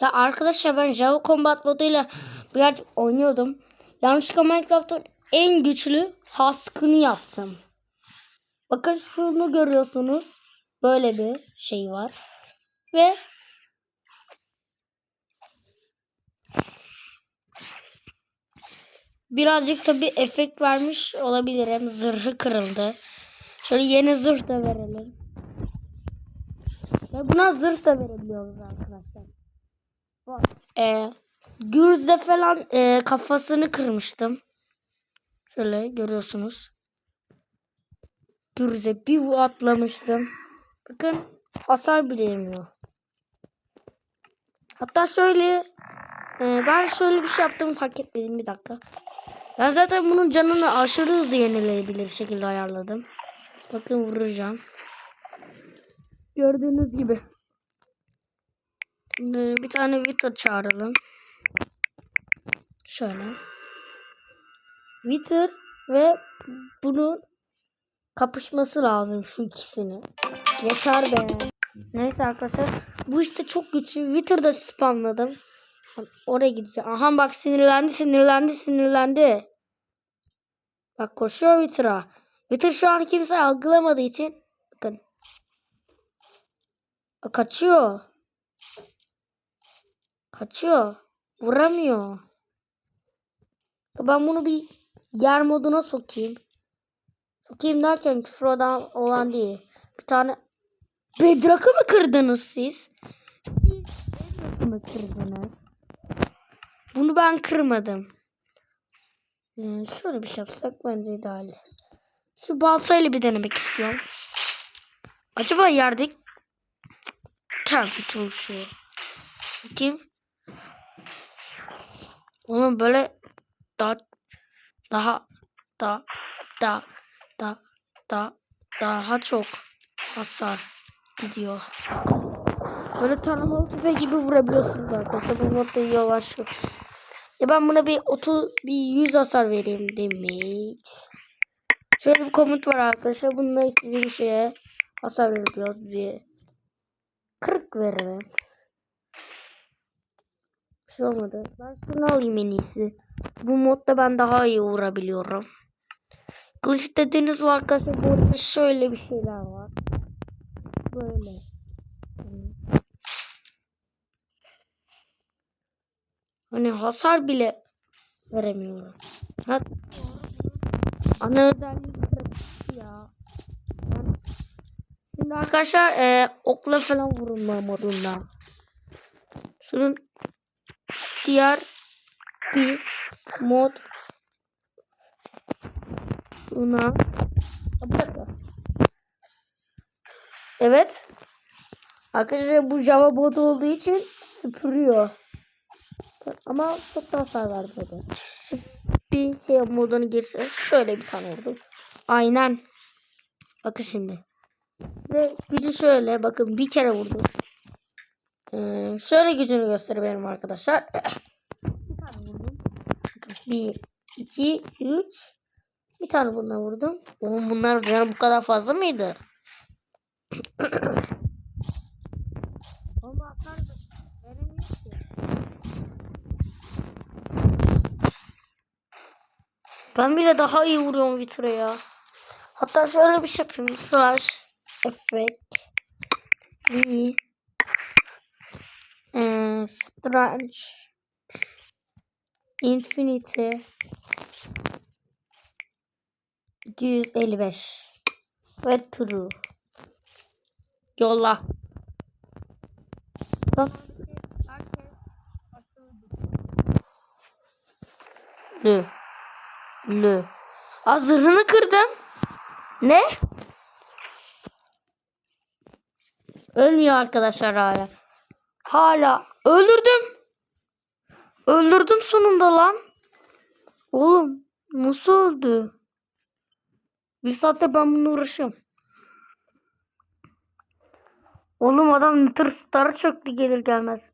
Ya arkadaşlar ben Java Combat moduyla biraz oynuyordum. Yanlışlıkla Minecraft'ın en güçlü haskını yaptım. Bakın şunu görüyorsunuz. Böyle bir şey var. Ve birazcık tabi efekt vermiş olabilirim. Zırhı kırıldı. Şöyle yeni zırh da verelim. Ve buna zırh da verebiliyoruz arkadaşlar. Bak. Ee, Gürz'de falan e, kafasını kırmıştım. Şöyle görüyorsunuz. Gürz'e bir atlamıştım. Bakın hasar bile yemiyor. Hatta şöyle e, ben şöyle bir şey yaptım fark etmedim bir dakika. Ben zaten bunun canını aşırı hızlı yenileyebilir şekilde ayarladım. Bakın vuracağım. Gördüğünüz gibi. Bir tane Wither çağıralım. Şöyle. Wither ve bunun kapışması lazım şu ikisini. Yeter be. Neyse arkadaşlar. Bu işte çok güçlü. Wither'da spamladım. Oraya gideceğim. Aha bak sinirlendi sinirlendi sinirlendi. Bak koşuyor Wither'a. Wither şu an kimse algılamadığı için bakın. Kaçıyor. Kaçıyor. Vuramıyor. Ben bunu bir yer moduna sokayım. Sokayım derken küfür olan, olan değil. Bir tane Bedrock'ı mı kırdınız siz? Bedrock'ı mı kırdınız? Bunu ben kırmadım. Ee, şöyle bir şey yapsak bence ideal. Şu baltayla bir denemek istiyorum. Acaba yerdeki Tabii çalışıyor. Bakayım. Oğlum böyle daha daha da da da da daha çok hasar gidiyor. Böyle taramalı tüfek gibi vurabiliyorsunuz arkadaşlar. Bu modda iyi olan şu. Ya ben buna bir 30 bir 100 hasar vereyim demiş. Şöyle bir komut var arkadaşlar. Bununla istediğim şeye hasar verebiliyoruz. Bir 40 verelim. Şey olmadı. Ben şunu alayım en iyisi. Bu modda ben daha iyi vurabiliyorum. Kılıç dediğiniz bu arkadaşlar bu arada şöyle bir şeyler var. Böyle. Hani hasar bile veremiyorum. Ha, ana özelliği ya. Şimdi arkadaşlar e, okla falan vurulma modunda. Şunun diğer bir mod buna. Evet. Arkadaşlar bu Java modu olduğu için süpürüyor. Ama çok da hasar vermedi. Bir şey moduna girse şöyle bir tane vurdum. Aynen. Bakın şimdi. Ve gücü şöyle bakın bir kere vurdum. Ee, şöyle gücünü gösterebilirim arkadaşlar. bir iki, üç. Bir tane bundan vurdum. Oğlum bunlar canı bu kadar fazla mıydı? Hasar veremiyor ki. Ben bile daha iyi vuruyorum Vitro'ya. ya. Hatta şöyle bir şey yapayım. Slash effect v strange infinity 255 ve true yolla Bak. Lü. Lü. Aa, zırhını kırdım. Ne? Ölmüyor arkadaşlar hala. Hala. Öldürdüm. Öldürdüm sonunda lan. Oğlum nasıl öldü? Bir saatte ben bununla uğraşıyorum. Oğlum adam Nether Star'a çöktü gelir gelmez.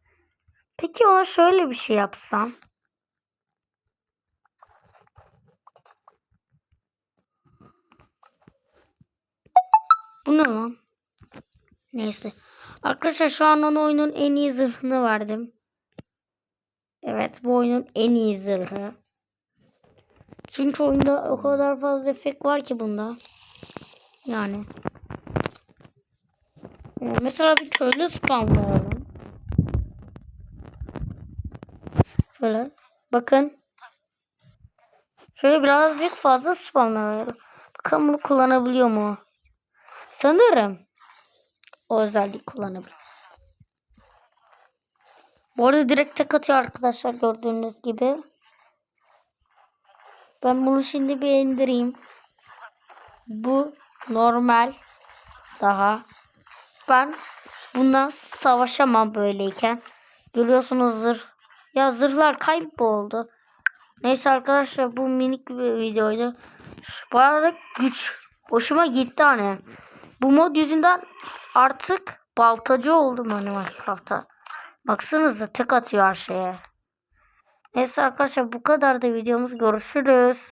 Peki ona şöyle bir şey yapsam. Bu ne lan? Neyse. Arkadaşlar şu an ona oyunun en iyi zırhını verdim. Evet bu oyunun en iyi zırhı. Çünkü oyunda o kadar fazla efekt var ki bunda. Yani. Ee, Mesela bir köylü spamlayalım. Şöyle. Bakın. Şöyle birazcık fazla spamlayalım. Bakalım bunu kullanabiliyor mu? Sanırım. O özellik kullanabilir. Bu arada direkt tek atıyor arkadaşlar gördüğünüz gibi. Ben bunu şimdi bir indireyim. Bu normal daha. Ben bundan savaşamam böyleyken. Görüyorsunuz zırh. Ya zırhlar kayboldu. Neyse arkadaşlar bu minik bir videoydu. Şu- arada güç. Hoşuma gitti hani. Bu mod yüzünden artık baltacı oldum hani Minecraft'ta. Baksanıza tek atıyor her şeye. Neyse arkadaşlar bu kadar da videomuz. Görüşürüz.